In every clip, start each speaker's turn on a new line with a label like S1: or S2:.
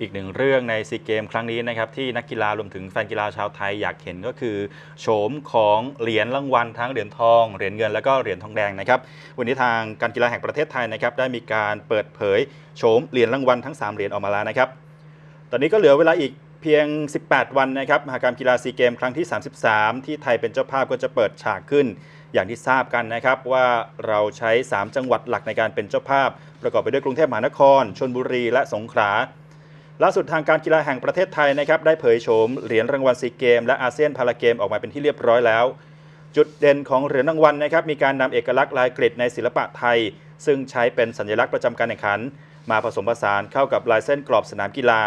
S1: อีกหนึ่งเรื่องในซีเกมครั้งนี้นะครับที่นักกีฬารวมถึงแฟนกีฬาชาวไทยอยากเห็นก็คือโฉมของเหรียญรางวัลทั้งเหรียญทอง เหรียญเงินและก็เหรียญทองแดงนะครับวันนี้ทางการกีฬาแห่งประเทศไทยนะครับได้มีการเปิดเผยโฉมเหรียญรางวัลทั้ง 3 เหรียญออกมาแล้วนะครับตอนนี้ก็เหลือเวลาอีกเพียง 18 วันนะครับมหากรรมกีฬาซีเกมครั้งที่ 33 ที่ไทยเป็นเจ้าภาพก็จะเปิดฉากขึ้น อย่างที่ทราบกันนะครับว่าเราใช้ 3 จังหวัดหลักในการเป็นเจ้าภาพ ประกอบไปด้วยกรุงเทพมหานครชนบุรีและสงขลา ล่าสุดทางการกีฬาแห่งประเทศไทยนะครับได้เผยโฉมเหรียญรางวัลซีเกม และอาเซียนพาราเกมออกมาเป็นที่เรียบร้อยแล้ว จุดเด่นของเหรียญรางวัลนะครับมีการนำเอกลักษณ์ลายกริดในศิลปะไทย ซึ่งใช้เป็นสัญลักษณ์ประจำการแข่งขัน มาผสมผสานเข้ากับลายเส้นกรอบสนามกีฬา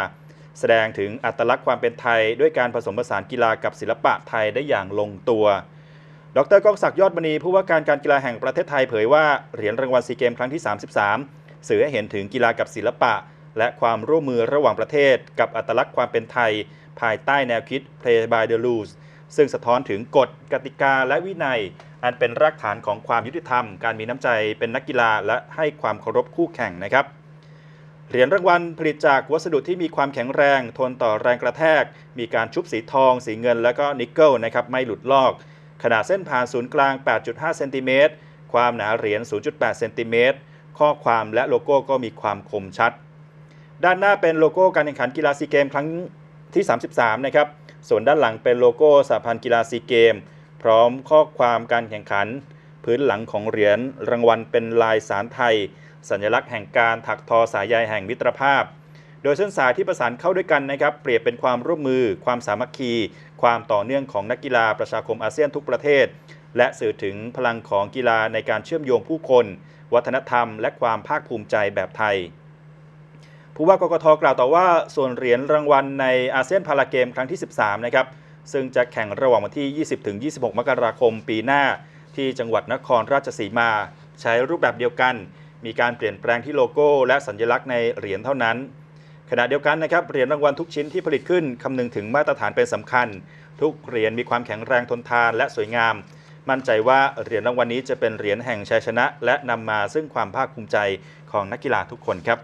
S1: แสดงถึงอัตลักษณ์ความเป็นไทย ด้วยการผสมผสานกีฬากับศิลปะไทยได้อย่างลงตัวดรก้องศักดิ์ยอดมณีผู้ว่าการการกีฬาแห่งประเทศไทยเผยว่าเหรียญรางวัลซีเกมครั้งที่ 33 สื่อให้เห็นถึงกีฬากับศิลปะ และความร่วมมือระหว่างประเทศ กับอัตลักษณ์ความเป็นไทย ภายใต้แนวคิด Play by the Rules ซึ่งสะท้อนถึงกฎกติกาและวินัย อันเป็นรากฐานของความยุติธรรม การมีน้ำใจเป็นนักกีฬาและให้ความเคารพคู่แข่งนะครับเหรียญรางวัลผลิตจากวัสดุที่มีความแข็งแรง ทนต่อแรงกระแทก มีการชุบสีทอง สีเงิน และก็นิกเกิลนะครับไม่หลุดลอก ขนาดเส้นผ่านศูนย์กลาง 8.5 เซนติเมตร ความหนาเหรียญ 0.8 เซนติเมตร ข้อความและโลโก้ก็มีความคมชัด ด้านหน้าเป็นโลโก้การแข่งขันกีฬาซีเกมครั้งที่ 33 นะครับ ส่วนด้านหลังเป็นโลโก้สหพันธ์กีฬาซีเกม พร้อมข้อความการแข่งขัน พื้นหลังของเหรียญรางวัลเป็นลายสารไทย สัญลักษณ์แห่งการถักทอสายใยแห่งมิตรภาพ โดยเส้นสายที่ประสานเข้าด้วยกันนะครับ เปรียบเป็นความร่วมมือ ความสามัคคี ความต่อเนื่องของนักกีฬาประชาคมอาเซียนทุกประเทศ และสื่อถึงพลังของกีฬาในการเชื่อมโยงผู้คน วัฒนธรรม และความภาคภูมิใจแบบไทย ผู้ว่ากกทกล่าวต่อว่าส่วนเหรียญรางวัลในอาเซียนพาราเกมครั้งที่ 13 นะครับ ซึ่งจะแข่งระหว่างวันที่ 20-26 มกราคมปีหน้า ที่จังหวัดนครราชสีมา ใช้รูปแบบเดียวกัน มีการเปลี่ยนแปลงที่โลโก้ และสัญลักษณ์ในเหรียญเท่านั้น ขณะเดียวกันนะครับเหรียญรางวัลทุกชิ้นที่ผลิตขึ้นคำนึงถึงมาตรฐานเป็นสำคัญ ทุกเหรียญมีความแข็งแรงทนทานและสวยงาม มั่นใจว่าเหรียญรางวัลนี้จะเป็นเหรียญแห่งชัยชนะ และนำมาซึ่งความภาคภูมิใจของนักกีฬาทุกคนครับ